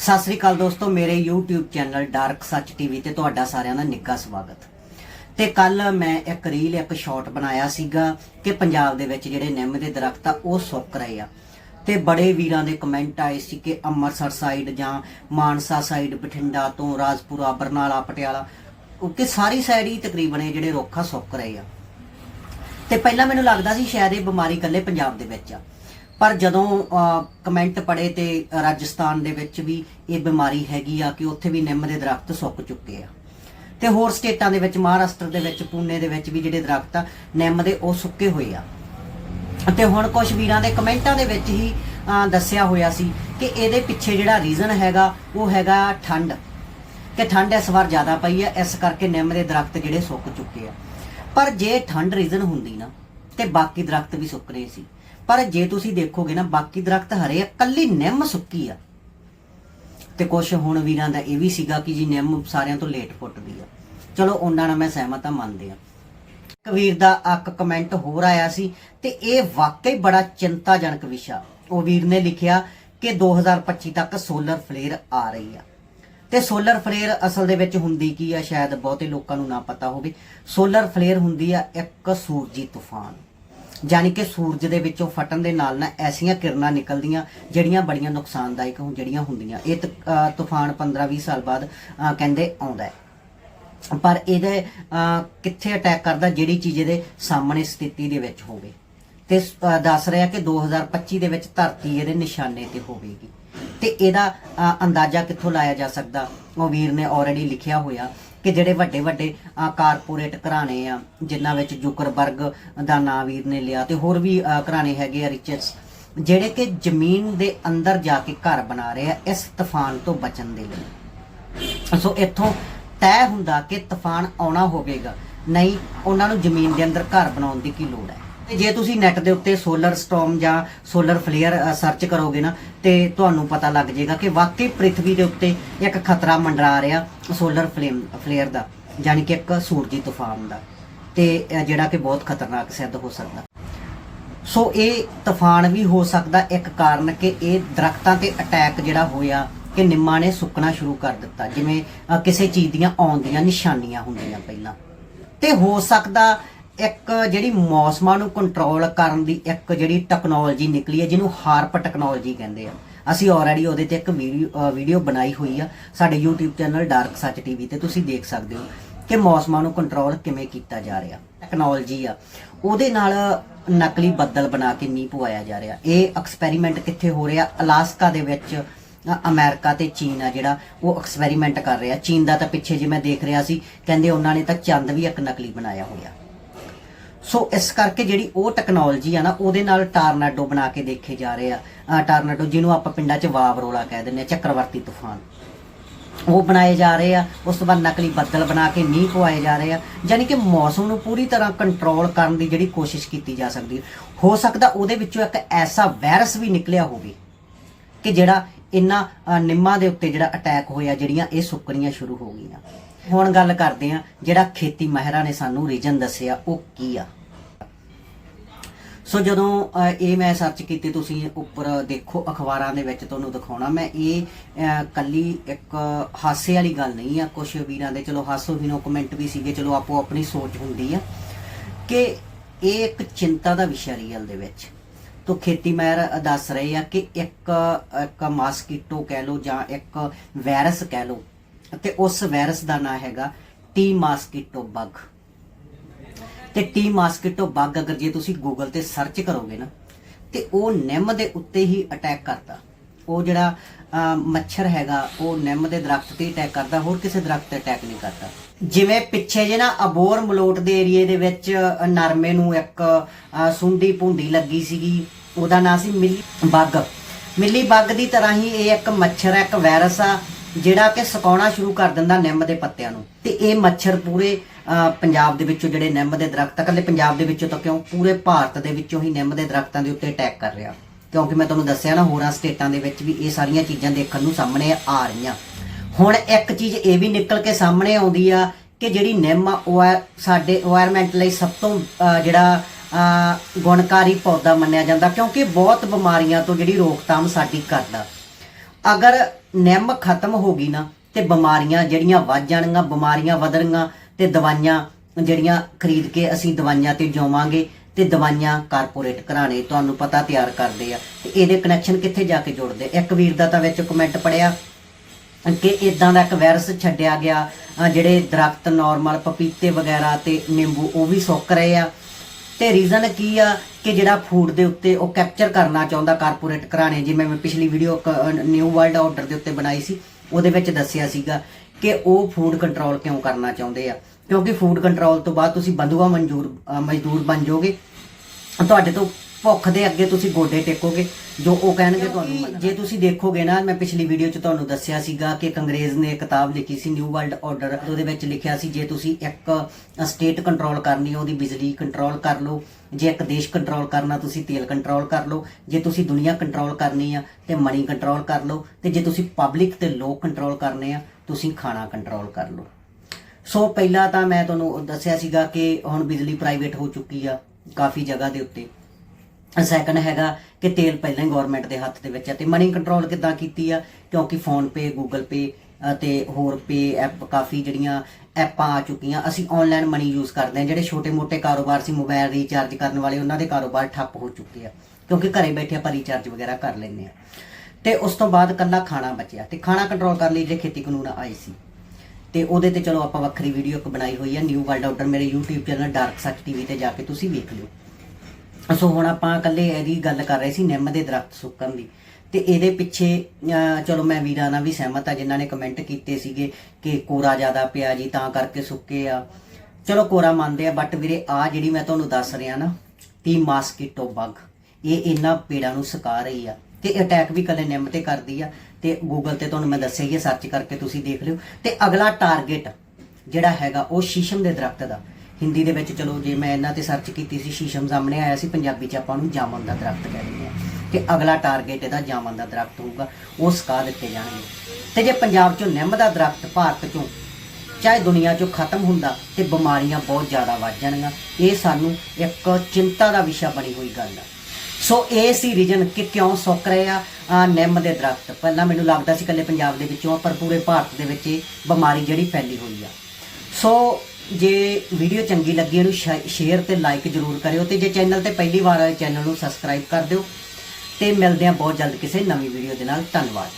ਸਤਿ ਸ੍ਰੀ ਅਕਾਲ ਦੋਸਤੋ, ਮੇਰੇ YouTube channel dark ਸੱਚ ਟੀਵੀ ਤੇ ਤੁਹਾਡਾ ਸਾਰਿਆਂ ਦਾ ਨਿੱਘਾ ਸਵਾਗਤ। ਤੇ ਕੱਲ ਮੈਂ ਇੱਕ ਰੀਲ ਇੱਕ ਸ਼ਾਰਟ ਬਣਾਇਆ ਸੀਗਾ ਕਿ ਪੰਜਾਬ ਦੇ ਵਿੱਚ ਜਿਹੜੇ ਨਿੰਮ ਦੇ ਦਰਖਤ ਆ, ਉਹ ਸੁੱਕ ਰਹੇ ਆ। ਤੇ ਬੜੇ ਵੀਰਾਂ ਦੇ ਕਮੈਂਟ ਆਏ ਸੀ ਕਿ ਅੰਮ੍ਰਿਤਸਰ ਸਾਈਡ ਜਾਂ ਮਾਨਸਾ ਸਾਈਡ ਬਠਿੰਡਾ ਤੋਂ ਰਾਜਪੁਰਾ, ਬਰਨਾਲਾ, ਪਟਿਆਲਾ ਕਿ ਸਾਰੀ ਸਾਈਡ ਹੀ ਤਕਰੀਬਨ ਇਹ ਜਿਹੜੇ ਰੁੱਖ ਆ, ਸੁੱਕ ਰਹੇ ਆ। ਤੇ ਪਹਿਲਾਂ ਮੈਨੂੰ ਲੱਗਦਾ ਸੀ ਸ਼ਾਇਦ ਇਹ ਬਿਮਾਰੀ ਇਕੱਲੇ ਪੰਜਾਬ ਦੇ ਵਿੱਚ ਆ। ਪਰ ਜਦੋਂ ਕਮੈਂਟ ਪੜੇ ਤੇ ਰਾਜਸਥਾਨ ਦੇ ਵਿੱਚ ਵੀ ਇਹ ਬਿਮਾਰੀ ਹੈਗੀ ਆ ਕਿ ਉੱਥੇ ਵੀ ਨਿੰਮ ਦੇ ਦਰਖਤ ਸੁੱਕ ਚੁੱਕੇ ਆ। ਤੇ ਹੋਰ ਸਟੇਟਾਂ ਦੇ ਵਿੱਚ, ਮਹਾਰਾਸ਼ਟਰ ਦੇ ਵਿੱਚ, ਪੂਨੇ ਦੇ ਵਿੱਚ ਵੀ ਜਿਹੜੇ ਦਰਖਤ ਆ, ਨਿੰਮ ਦੇ ਉਹ ਸੁੱਕੇ ਹੋਏ ਆ। ਤੇ ਹੁਣ ਕੁਝ ਵੀਰਾਂ ਦੇ ਕਮੈਂਟਾਂ ਦੇ ਵਿੱਚ ਹੀ ਦੱਸਿਆ ਹੋਇਆ ਸੀ ਕਿ ਇਹਦੇ ਪਿੱਛੇ ਜਿਹੜਾ ਰੀਜ਼ਨ ਹੈਗਾ, ਉਹ ਹੈਗਾ ਠੰਡ। ਕਿ ਠੰਡ ਇਸ ਵਾਰ ਜ਼ਿਆਦਾ ਪਈ ਆ, ਇਸ ਕਰਕੇ ਨਿੰਮ ਦੇ ਦਰਖਤ ਜਿਹੜੇ ਸੁੱਕ ਚੁੱਕੇ ਆ। ਪਰ ਜੇ ਠੰਡ ਰੀਜ਼ਨ ਹੁੰਦੀ ਨਾ, ਤੇ ਬਾਕੀ ਦਰਖਤ ਵੀ ਸੁੱਕ ਰਹੇ ਸੀ। ਪਰ ਜੇ ਤੁਸੀਂ ਦੇਖੋਗੇ ਨਾ, ਬਾਕੀ ਦਰਖਤ ਹਰੇ ਆ, ਕੱਲੀ ਨਿੰਮ ਸੁੱਕੀ ਆ। ਤੇ ਕੁਝ ਹੁਣ ਵੀਰਾਂ ਦਾ ਇਹ ਵੀ ਸੀਗਾ ਕਿ ਜੀ ਨਿੰਮ ਸਾਰਿਆਂ ਤੋਂ ਲੇਟ ਫੁੱਟਦੀ ਆ। ਚਲੋ, ਉਹਨਾਂ ਨਾਲ ਮੈਂ ਸਹਿਮਤ ਆ, ਮੰਨਦੇ ਆ। ਕਬੀਰ ਦਾ ਇੱਕ ਕਮੈਂਟ ਹੋਰ ਆਇਆ ਸੀ, ਤੇ ਇਹ ਵਾਕਈ ਬੜਾ ਚਿੰਤਾਜਨਕ ਵਿਸ਼ਾ। ਉਹ ਵੀਰ ਨੇ ਲਿਖਿਆ ਕਿ 2025 ਤੱਕ ਸੋਲਰ ਫਲੇਅਰ ਆ ਰਹੀ ਆ। ਤੇ ਸੋਲਰ ਫਲੇਅਰ ਅਸਲ ਦੇ ਵਿੱਚ ਹੁੰਦੀ ਕੀ ਆ, ਸ਼ਾਇਦ ਬਹੁਤੇ ਲੋਕਾਂ ਨੂੰ ਨਾ ਪਤਾ ਹੋਵੇ। ਸੋਲਰ ਫਲੇਅਰ ਹੁੰਦੀ ਆ ਇੱਕ ਸੂਰਜੀ ਤੂਫਾਨ। ਯਾਨੀ ਕਿ ਸੂਰਜ ਦੇ ਵਿੱਚੋਂ ਫਟਣ ਦੇ ਨਾਲ ਨਾ ਐਸੀਆਂ ਕਿਰਨਾਂ ਨਿਕਲਦੀਆਂ ਜਿਹੜੀਆਂ ਬੜੀਆਂ ਨੁਕਸਾਨਦਾਇਕ ਜਿਹੜੀਆਂ ਹੁੰਦੀਆਂ। ਇਹ ਤੂਫਾਨ 15-20 ਸਾਲ ਬਾਅਦ ਕਹਿੰਦੇ ਆਉਂਦਾ ਹੈ। ਪਰ ਇਹਦੇ ਅਹ, ਕਿੱਥੇ ਅਟੈਕ ਕਰਦਾ ਜਿਹੜੀ ਚੀਜ਼ ਇਹਦੇ ਸਾਹਮਣੇ ਸਥਿਤੀ ਦੇ ਵਿੱਚ ਹੋਵੇ। ਤੇ ਦੱਸ ਰਿਹਾ ਕਿ 2025 ਦੇ ਵਿੱਚ ਧਰਤੀ ਇਹਦੇ ਨਿਸ਼ਾਨੇ ਤੇ ਹੋਵੇਗੀ। ਤੇ ਇਹਦਾ ਅਹ, ਅੰਦਾਜ਼ਾ ਕਿੱਥੋਂ ਲਾਇਆ ਜਾ ਸਕਦਾ? ਉਹ ਵੀਰ ਨੇ ਆਲਰੇਡੀ ਲਿਖਿਆ ਹੋਇਆ। ਕਿ ਜਿਹੜੇ ਵੱਡੇ ਵੱਡੇ ਕਾਰਪੋਰੇਟ ਘਰਾਣੇ ਆ, ਜਿਨ੍ਹਾਂ ਵਿੱਚ ਜੁਕਰਬਰਗ ਦਾ ਨਾਂ ਵੀਰ ਨੇ ਲਿਆ ਤੇ ਹੋਰ ਵੀ ਘਰਾਣੇ ਹੈਗੇ ਆ ਰਿਚਰਸ ਜਿਹੜੇ ਕਿ ਜ਼ਮੀਨ ਦੇ ਅੰਦਰ ਜਾ ਕੇ ਘਰ ਬਣਾ ਰਹੇ ਆ ਇਸ ਤੂਫਾਨ ਤੋਂ ਬਚਣ ਦੇ ਲਈ। ਸੋ ਇੱਥੋਂ ਤੈਅ ਹੁੰਦਾ ਕਿ ਤੂਫਾਨ ਆਉਣਾ ਹੋਵੇਗਾ, ਨਹੀਂ, ਉਹਨਾਂ ਨੂੰ ਜ਼ਮੀਨ ਦੇ ਅੰਦਰ ਘਰ ਬਣਾਉਣ ਦੀ ਕੀ ਲੋੜ ਹੈ। ਜੇ ਤੁਸੀਂ ਨੈਟ ਦੇ ਉੱਤੇ ਸੋਲਰ ਸਟਾਰਮ ਜਾਂ ਸੋਲਰ ਫਲੇਅਰ ਸਰਚ ਕਰੋਗੇ ਨਾ, ਤੇ ਤੁਹਾਨੂੰ ਪਤਾ ਲੱਗ ਜਾਏਗਾ ਕਿ ਵਾਕਈ ਪ੍ਰithvi ਦੇ ਉੱਤੇ ਇੱਕ ਖਤਰਾ ਮੰਡਰਾ ਰਿਹਾ ਸੋਲਰ ਫਲੇਮ ਫਲੇਅਰ ਦਾ ਯਾਨੀ ਕਿ ਇੱਕ ਸੂਰਜੀ ਤੂਫਾਨ ਦਾ। ਤੇ ਜਿਹੜਾ ਕਿ ਬਹੁਤ ਖਤਰਨਾਕ ਸਿੱਧ ਹੋ ਸਕਦਾ। ਸੋ ਇਹ ਤੂਫਾਨ ਵੀ ਹੋ ਸਕਦਾ, ਇੱਕ ਕਾਰਨ ਕਿ ਇਹ ਦਰਖਤਾਂ ਤੇ ਅਟੈਕ ਜਿਹੜਾ ਹੋਇਆ, ਕਿ ਨਿੰਮਾਂ ਨੇ ਸੁੱਕਣਾ ਸ਼ੁਰੂ ਕਰ ਦਿੱਤਾ। ਜਿਵੇਂ ਕਿਸੇ ਚੀਜ਼ ਦੀਆਂ ਆਉਣ ਦੀਆਂ ਨਿਸ਼ਾਨੀਆਂ ਹੁੰਦੀਆਂ ਪਹਿਲਾਂ। ਤੇ ਹੋ ਸਕਦਾ ਇੱਕ ਜਿਹੜੀ ਮੌਸਮਾਂ ਨੂੰ ਕੰਟਰੋਲ ਕਰਨ ਦੀ ਇੱਕ ਜਿਹੜੀ ਟੈਕਨੋਲੋਜੀ ਨਿਕਲੀ ਹੈ ਜਿਹਨੂੰ ਹਾਰਪ ਟੈਕਨੋਲੋਜੀ ਕਹਿੰਦੇ ਆ। ਅਸੀਂ ਆਲਰੇਡੀ ਉਹਦੇ ਤੇ ਇੱਕ ਵੀਡੀਓ ਵੀਡੀਓ ਬਣਾਈ ਹੋਈ ਆ ਸਾਡੇ YouTube channel dark Sach TV ਤੇ ਤੁਸੀਂ ਦੇਖ ਸਕਦੇ ਹੋ ਕਿ ਮੌਸਮਾਂ ਨੂੰ ਕੰਟਰੋਲ ਕਿਵੇਂ ਕੀਤਾ ਜਾ ਰਿਹਾ। ਟੈਕਨੋਲੋਜੀ ਆ। ਉਹਦੇ ਨਾਲ ਨਕਲੀ ਬੱਦਲ ਬਣਾ ਕੇ ਮੀਂਹ ਪਵਾਇਆ ਜਾ ਰਿਹਾ। ਇਹ ਐਕਸਪੈਰੀਮੈਂਟ ਕਿੱਥੇ ਹੋ ਰਿਹਾ? ਅਲਾਸਕਾ ਦੇ ਵਿੱਚ ਅ, ਅਮਰੀਕਾ ਤੇ ਚੀਨ ਆ ਜਿਹੜਾ ਉਹ ਐਕਸਪੈਰੀਮੈਂਟ ਕਰ ਰਿਹਾ। ਚੀਨ ਦਾ ਤਾਂ ਪਿੱਛੇ ਜੇ ਮੈਂ ਦੇਖ ਰਿਹਾ ਸੀ ਕਹਿੰਦੇ ਉਹਨਾਂ ਨੇ ਤਾਂ ਚੰਦ ਵੀ ਇੱਕ ਨਕਲੀ ਬਣਾਇਆ ਹੋਇਆ। ਸੋ ਇਸ ਕਰਕੇ ਜਿਹੜੀ ਉਹ ਟੈਕਨੋਲੋਜੀ ਆ ਨਾ, ਉਹਦੇ ਨਾਲ ਟਾਰਨਾਡੋ ਬਣਾ ਕੇ ਦੇਖੇ ਜਾ ਰਹੇ ਆ। ਟਾਰਨਾਡੋ ਜਿਹਨੂੰ ਆਪਾਂ ਪਿੰਡਾਂ 'ਚ ਵਾਵਰੋਲਾ ਕਹਿ ਦਿੰਦੇ ਆ, ਚੱਕਰਵਰਤੀ ਤੂਫਾਨ। ਉਹ ਬਣਾਏ ਜਾ ਰਹੇ ਆ, ਉਸ ਤੋਂ ਬਾਅਦ ਨਕਲੀ ਬੱਦਲ ਬਣਾ ਕੇ ਮੀਂਹ ਪਵਾਏ ਜਾ ਰਹੇ ਆ, ਯਾਨੀ ਕਿ ਮੌਸਮ ਨੂੰ ਪੂਰੀ ਤਰ੍ਹਾਂ ਕੰਟਰੋਲ ਕਰਨ ਦੀ ਜਿਹੜੀ ਕੋਸ਼ਿਸ਼ ਕੀਤੀ ਜਾ ਸਕਦੀ ਹੋ। ਸਕਦਾ ਉਹਦੇ ਵਿੱਚੋਂ ਇੱਕ ਐਸਾ ਵਾਇਰਸ ਵੀ ਨਿਕਲਿਆ ਹੋਵੇ ਕਿ ਜਿਹੜਾ ਇਹਨਾਂ ਨਿੰਮਾਂ ਦੇ ਉੱਤੇ ਜਿਹੜਾ ਅਟੈਕ ਹੋਇਆ, ਜਿਹੜੀਆਂ ਇਹ ਸੁੱਕਣੀਆਂ ਸ਼ੁਰੂ ਹੋ ਗਈਆਂ। ਹੁਣ ਗੱਲ ਕਰਦੇ ਆ ਜਿਹੜਾ ਖੇਤੀ ਮਾਹਿਰਾਂ ਨੇ ਸਾਨੂੰ ਰੀਜਨ ਦੱਸਿਆ ਉਹ ਕੀ ਆ? ਸੋ ਜਦੋਂ ਅ, ਇਹ ਮੈਂ ਸਰਚ ਕੀਤੀ ਤੁਸੀਂ ਉੱਪਰ ਦੇਖੋ ਅਖਬਾਰਾਂ ਦੇ ਵਿੱਚ ਤੁਹਾਨੂੰ ਦਿਖਾਉਣਾ। ਮੈਂ ਇਹ ਅ, ਕੱਲੀ ਇੱਕ ਹਾਸੇ ਵਾਲੀ ਗੱਲ ਨਹੀਂ ਆ ਕੁਝ ਵੀਰਾਂ ਦੇ ਚਲੋ ਹਾਸੋ ਵੀਨੋ ਕਮੈਂਟ ਵੀ ਸੀਗੇ ਚਲੋ ਆਪੋ ਆਪਣੀ ਸੋਚ ਹੁੰਦੀ ਆ ਕਿ ਇਹ ਇੱਕ ਚਿੰਤਾ ਦਾ ਵਿਸ਼ਾ ਰੀਅਲ ਦੇ ਵਿੱਚ। ਤੋ ਖੇਤੀ ਮਾਹਿਰ ਦੱਸ ਰਹੇ ਆ ਕਿ ਇੱਕ ਇੱਕ ਮਾਸਕੀਟੋ ਕਹਿ ਲਓ ਜਾਂ ਇੱਕ ਵਾਇਰਸ ਕਹਿ ਲਓ ਤੇ ਉਸ ਵਾਇਰਸ ਦਾ ਨਾਮ ਹੈਗਾ ਟੀ ਮਾਸਕੀਟੋ ਬਗ ਤੇ ਟੀ ਮਾਸਕੀਟੋ ਬਗ ਅਗਰ ਜੇ ਤੁਸੀਂ ਗੂਗਲ ਤੇ ਸਰਚ ਕਰੋਗੇ ਨਾ, ਤੇ ਉਹ ਨਿੰਮ ਦੇ ਉੱਤੇ ਹੀ ਅਟੈਕ ਕਰਦਾ। ਉਹ ਜਿਹੜਾ ਮੱਛਰ ਹੈਗਾ, ਉਹ ਨਿੰਮ ਦੇ ਦਰਖਤ ਤੇ ਅਟੈਕ ਕਰਦਾ, ਹੋਰ ਕਿਸੇ ਦਰਖਤ ਤੇ ਅਟੈਕ ਨਹੀਂ ਕਰਦਾ। ਜਿਵੇਂ ਪਿੱਛੇ ਜੇ ਨਾ ਅਬੋਰ ਮਲੋਟ ਦੇ ਏਰੀਏ ਦੇ ਵਿੱਚ ਨਰਮੇ ਨੂੰ ਇੱਕ ਸੁੰਡੀ ਭੁੰਡੀ ਲੱਗੀ ਸੀਗੀ, ਉਹਦਾ ਨਾਂ ਸੀ ਮਿੱਲੀ ਬੱਗ। ਮਿੱਲੀ ਬੱਗ ਦੀ ਤਰ੍ਹਾਂ ਹੀ ਇਹ ਇੱਕ ਮੱਛਰ ਹੈ ਇੱਕ ਵਾਇਰਸ ਆ ਜਿਹੜਾ ਕਿ ਸੁਕਾਉਣਾ ਸ਼ੁਰੂ ਕਰ ਦਿੰਦਾ ਨਿੰਮ ਦੇ ਪੱਤਿਆਂ ਨੂੰ। ਤੇ ਇਹ ਮੱਛਰ ਪੂਰੇ ਪੰਜਾਬ ਦੇ ਵਿੱਚੋਂ ਜਿਹੜੇ ਨਿੰਮ ਦੇ ਦਰਖਤ, ਇਕੱਲੇ ਪੰਜਾਬ ਦੇ ਵਿੱਚੋਂ ਤਾਂ ਕਿਉਂ? ਪੂਰੇ ਭਾਰਤ ਦੇ ਵਿੱਚੋਂ ਹੀ ਨਿੰਮ ਦੇ ਦਰਖਤਾਂ ਦੇ ਉੱਤੇ ਅਟੈਕ ਕਰ ਰਿਹਾ। ਕਿਉਂਕਿ ਮੈਂ ਤੁਹਾਨੂੰ ਦੱਸਿਆ ਨਾ, ਹੋਰਾਂ ਸਟੇਟਾਂ ਦੇ ਵਿੱਚ ਵੀ ਇਹ ਸਾਰੀਆਂ ਚੀਜ਼ਾਂ ਦੇਖਣ ਨੂੰ ਸਾਹਮਣੇ ਆ ਰਹੀਆਂ। ਹੁਣ ਇੱਕ ਚੀਜ਼ ਇਹ ਵੀ ਨਿਕਲ ਕੇ ਸਾਹਮਣੇ ਆਉਂਦੀ ਆ ਕਿ ਜਿਹੜੀ ਨਿੰਮ ਆ, ਉਹ ਸਾਡੇ এনवायरमेंट ਲਈ ਸਭ ਤੋਂ ਜਿਹੜਾ ਗੁਣਕਾਰੀ ਪੌਦਾ ਮੰਨਿਆ ਜਾਂਦਾ। ਕਿਉਂਕਿ ਬਹੁਤ ਬਿਮਾਰੀਆਂ ਤੋਂ ਜਿਹੜੀ ਰੋਕਥਾਮ ਸਾਡੀ ਕਰਦਾ। ਅਗਰ ਨਿੰਮ ਖਤਮ ਹੋ ਗਈ ਨਾ, ਤੇ ਬਿਮਾਰੀਆਂ ਜਿਹੜੀਆਂ ਵੱਧ ਜਾਣਗੀਆਂ, ਬਿਮਾਰੀਆਂ ਵਧਣਗੀਆਂ, ਤੇ ਦਵਾਈਆਂ ਜਿਹੜੀਆਂ ਖਰੀਦ ਕੇ ਅਸੀਂ ਦਵਾਈਆਂ ਤੇ ਜਾਵਾਂਗੇ, ਤੇ ਦਵਾਈਆਂ ਕਾਰਪੋਰੇਟ ਘਰਾਣੇ ਤੁਹਾਨੂੰ ਪਤਾ ਤਿਆਰ ਕਰਦੇ ਆ। ਤੇ ਇਹਦੇ ਕਨੈਕਸ਼ਨ ਕਿੱਥੇ ਜਾ ਕੇ ਜੁੜਦੇ? ਇੱਕ ਵੀਰ ਦਾ ਤਾਂ ਵਿੱਚ ਕਮੈਂਟ ਪੜਿਆ ਕਿ ਇਦਾਂ ਦਾ ਇੱਕ ਵਾਇਰਸ ਛੱਡਿਆ ਗਿਆ ਜਿਹੜੇ ਦਰਖਤ ਨਾਰਮਲ ਪਪੀਤੇ ਵਗੈਰਾ ਤੇ ਨਿੰਬੂ, ਉਹ ਵੀ ਸੁੱਕ ਰਹੇ ਆ। ਤੇ ਰੀਜ਼ਨ ਕੀ ਆ ਕਿ ਜਿਹੜਾ ਫੂਡ ਦੇ ਉੱਤੇ ਉਹ ਕੈਪਚਰ ਕਰਨਾ ਚਾਹੁੰਦਾ ਕਾਰਪੋਰੇਟ ਘਰਾਣੇ, ਜਿਵੇਂ ਮੈਂ ਪਿਛਲੀ ਵੀਡੀਓ ਨਿਊ ਵਰਲਡ ਆਰਡਰ ਦੇ ਉੱਤੇ ਬਣਾਈ ਸੀ, ਉਹਦੇ ਵਿੱਚ ਦੱਸਿਆ ਸੀਗਾ ਕਿ ਉਹ ਫੂਡ ਕੰਟਰੋਲ ਕਿਉਂ ਕਰਨਾ ਚਾਹੁੰਦੇ ਆ? ਕਿਉਂਕਿ ਫੂਡ ਕੰਟਰੋਲ ਤੋਂ ਬਾਅਦ ਤੁਸੀਂ ਬੰਦੂਆ ਮਨਜ਼ੂਰ ਮਜ਼ਦੂਰ ਬਣ ਜਾਓਗੇ। ਤੁਹਾਡੇ ਤੋਂ ਭੁੱਖ ਦੇ ਅੱਗੇ ਤੁਸੀਂ ਗੋਡੇ ਟੇਕੋਗੇ ਜੋ ਉਹ ਕਹਿਣਗੇ ਤੁਹਾਨੂੰ। ਜੇ ਤੁਸੀਂ ਦੇਖੋਗੇ ਨਾ ਮੈਂ ਪਿਛਲੀ ਵੀਡੀਓ 'ਚ ਤੁਹਾਨੂੰ ਦੱਸਿਆ ਸੀਗਾ ਕਿ ਇੱਕ ਅੰਗਰੇਜ਼ ਨੇ ਕਿਤਾਬ ਲਿਖੀ ਸੀ ਨਿਊ ਵਰਲਡ ਆਰਡਰ ਉਹਦੇ ਵਿੱਚ ਲਿਖਿਆ ਸੀ ਜੇ ਤੁਸੀਂ ਇੱਕ ਸਟੇਟ ਕੰਟਰੋਲ ਕਰਨੀ ਹੈ ਉਹਦੀ ਬਿਜਲੀ ਕੰਟਰੋਲ ਕਰ ਲਓ ਜੇ ਇੱਕ ਦੇਸ਼ ਕੰਟਰੋਲ ਕਰਨਾ ਤੁਸੀਂ ਤੇਲ ਕੰਟਰੋਲ ਕਰ ਲਓ ਜੇ ਤੁਸੀਂ ਦੁਨੀਆ ਕੰਟਰੋਲ ਕਰਨੀ ਆ ਤੇ ਮਨੀ ਕੰਟਰੋਲ ਕਰ ਲਓ ਤੇ ਜੇ ਤੁਸੀਂ ਪਬਲਿਕ ਤੇ ਲੋਕ ਕੰਟਰੋਲ ਕਰਨੇ ਆ ਤੁਸੀਂ ਖਾਣਾ ਕੰਟਰੋਲ ਕਰ ਲਓ ਸੋ ਪਹਿਲਾਂ ਤਾਂ ਮੈਂ ਤੁਹਾਨੂੰ ਦੱਸਿਆ ਸੀਗਾ ਕਿ ਹੁਣ ਬਿਜਲੀ ਪ੍ਰਾਈਵੇਟ ਹੋ ਚੁੱਕੀ ਆ ਕਾਫੀ ਜਗ੍ਹਾ ਦੇ ਉੱਤੇ ਸੈਕੰਡ ਹੈਗਾ ਕਿ ਤੇਲ ਪਹਿਲਾਂ ਹੀ ਗਵਰਨਮੈਂਟ ਦੇ ਹੱਥ ਦੇ ਵਿੱਚ ਹੈ ਤੇ ਮਨੀ ਕੰਟਰੋਲ ਕਿੱਦਾਂ ਕੀਤੀ ਆ? ਕਿਉਂਕਿ ਫੋਨ ਪੇ ਗੂਗਲ ਪੇ ਅਤੇ ਹੋਰ ਪੇ ਐਪ ਕਾਫੀ ਜਿਹੜੀਆਂ ਐਪਾਂ ਆ ਚੁੱਕੀਆਂ। ਅਸੀਂ ਆਨਲਾਈਨ ਮਨੀ ਯੂਜ਼ ਕਰਦੇ ਹਾਂ। ਜਿਹੜੇ ਛੋਟੇ-ਮੋਟੇ ਕਾਰੋਬਾਰ ਸੀ ਮੋਬਾਈਲ ਰੀਚਾਰਜ ਕਰਨ ਵਾਲੇ, ਉਹਨਾਂ ਦੇ ਕਾਰੋਬਾਰ ਠੱਪ ਹੋ ਚੁੱਕੇ ਆ। ਕਿਉਂਕਿ ਘਰੇ ਬੈਠੇ ਆਪਾਂ ਰੀਚਾਰਜ ਵਗੈਰਾ ਕਰ ਲੈਂਦੇ ਆ ਤੇ ਉਸ ਤੋਂ ਬਾਅਦ ਕੱਲਾ ਖਾਣਾ ਬਚਿਆ। ਤੇ ਖਾਣਾ ਕੰਟਰੋਲ ਕਰਨ ਲਈ ਜੇ ਖੇਤੀ ਕਾਨੂੰਨ ਆਏ ਸੀ, ਤੇ ਉਹਦੇ ਤੇ ਚਲੋ ਆਪਾਂ ਵੱਖਰੀ ਵੀਡੀਓ ਇੱਕ ਬਣਾਈ ਹੋਈ ਹੈ ਨਿਊ ਵਰਲਡ ਆਰਡਰ ਮੇਰੇ YouTube ਚੈਨਲ ਡਾਰਕ ਸੱਚ ਟੀਵੀ ਤੇ ਜਾ ਕੇ ਤੁਸੀਂ ਵੇਖ ਲਿਓ। ਸੋ ਹੁਣ ਆਪਾਂ ਇਕੱਲੇ ਇਹਦੀ ਗੱਲ ਕਰ ਰਹੇ ਸੀ, ਨਿੰਮ ਦੇ ਦਰਖਤ ਸੁੱਕਣ ਦੀ। ਤੇ ਇਹਦੇ ਪਿੱਛੇ ਚਲੋ ਮੈਂ ਵੀਰਾਂ ਨਾਲ ਵੀ ਸਹਿਮਤ ਆ ਜਿਨ੍ਹਾਂ ਨੇ ਕਮੈਂਟ ਕੀਤੇ ਸੀਗੇ ਕਿ ਕੋਰਾ ਜ਼ਿਆਦਾ ਪਿਆ ਜੀ, ਤਾਂ ਕਰਕੇ ਸੁੱਕੇ ਆ। ਚਲੋ ਕੋਰਾ ਮੰਨਦੇ ਆ ਬਟ ਵੀਰੇ ਆ ਜਿਹੜੀ ਮੈਂ ਤੁਹਾਨੂੰ ਦੱਸ ਰਿਹਾ ਨਾ, ਤੀ ਮਾਸਕੀਟੋ ਬਗ ਇਹ ਇਹਨਾਂ ਪੇੜਾਂ ਨੂੰ ਸੁਕਾ ਰਹੀ ਆ। ਤੇ ਅਟੈਕ ਵੀ ਕਦੇ ਨਿੰਮ ਤੇ ਕਰਦੀ ਆ। ਤੇ ਗੂਗਲ ਤੇ ਤੁਹਾਨੂੰ ਮੈਂ ਦੱਸਿਆ ਹੀ ਸਰਚ ਕਰਕੇ ਤੁਸੀਂ ਦੇਖ ਲਿਓ। ਤੇ ਅਗਲਾ ਟਾਰਗੇਟ ਜਿਹੜਾ ਹੈਗਾ, ਉਹ ਸ਼ੀਸ਼ਮ ਦੇ ਦਰਖਤ ਦਾ। ਹਿੰਦੀ ਦੇ ਵਿੱਚ ਚਲੋ ਜੇ ਮੈਂ ਇਹਨਾਂ ਤੇ ਸਰਚ ਕੀਤੀ ਸੀ ਸ਼ੀਸ਼ਮ ਸਾਹਮਣੇ ਆਇਆ ਸੀ ਪੰਜਾਬੀ ਚ ਆਪਾਂ ਨੂੰ ਜਾਮਨ ਦਾ ਦਰਖਤ ਕਹਿੰਦੇ ਆ ਕਿ ਅਗਲਾ ਟਾਰਗੇਟ ਇਹਦਾ ਜਾਮਨ ਦਾ ਦਰਖਤ ਹੋਊਗਾ ਉਹ ਸਕਾ ਦਿੱਤੇ ਜਾਣਗੇ। ਤੇ ਜੇ ਪੰਜਾਬ ਚੋਂ ਨਿੰਮ ਦਾ ਦਰਖਤ ਭਾਰਤ ਚੋਂ ਚਾਹੇ ਦੁਨੀਆ ਚੋਂ ਖਤਮ ਹੁੰਦਾ ਤੇ ਬਿਮਾਰੀਆਂ ਬਹੁਤ ਜ਼ਿਆਦਾ ਵੱਧ ਜਾਣਗੀਆਂ ਇਹ ਸਾਨੂੰ ਇੱਕ ਚਿੰਤਾ ਦਾ ਵਿਸ਼ਾ ਬਣੀ ਹੋਈ ਗੱਲ ਆ। ਸੋ ਇਹ ਸੀ ਰੀਜਨ ਕਿ ਕਿਉਂ ਸੁੱਕ ਰਹੇ ਆ ਨਿੰਮ ਦੇ ਦਰਖਤ। ਪਹਿਲਾਂ ਮੈਨੂੰ ਲੱਗਦਾ ਸੀ ਇਕੱਲੇ ਪੰਜਾਬ ਦੇ ਵਿੱਚੋਂ ਆ, ਪਰ ਪੂਰੇ ਭਾਰਤ ਦੇ ਵਿੱਚ ਇਹ ਬਿਮਾਰੀ ਜਿਹੜੀ ਫੈਲੀ ਹੋਈ ਆ। ਸੋ ਜੇ ਵੀਡੀਓ ਚੰਗੀ ਲੱਗੀ ਇਹਨੂੰ ਸ਼ੇਅਰ ਤੇ ਲਾਈਕ ਜਰੂਰ ਕਰਿਓ ਤੇ ਜੇ ਚੈਨਲ ਤੇ ਪਹਿਲੀ ਵਾਰ ਆਏ ਚੈਨਲ ਨੂੰ ਸਬਸਕ੍ਰਾਈਬ ਕਰ ਦਿਓ ਤੇ ਮਿਲਦੇ ਹਾਂ ਬਹੁਤ ਜਲਦ ਕਿਸੇ ਨਵੀਂ ਵੀਡੀਓ ਦੇ ਨਾਲ। ਧੰਨਵਾਦ।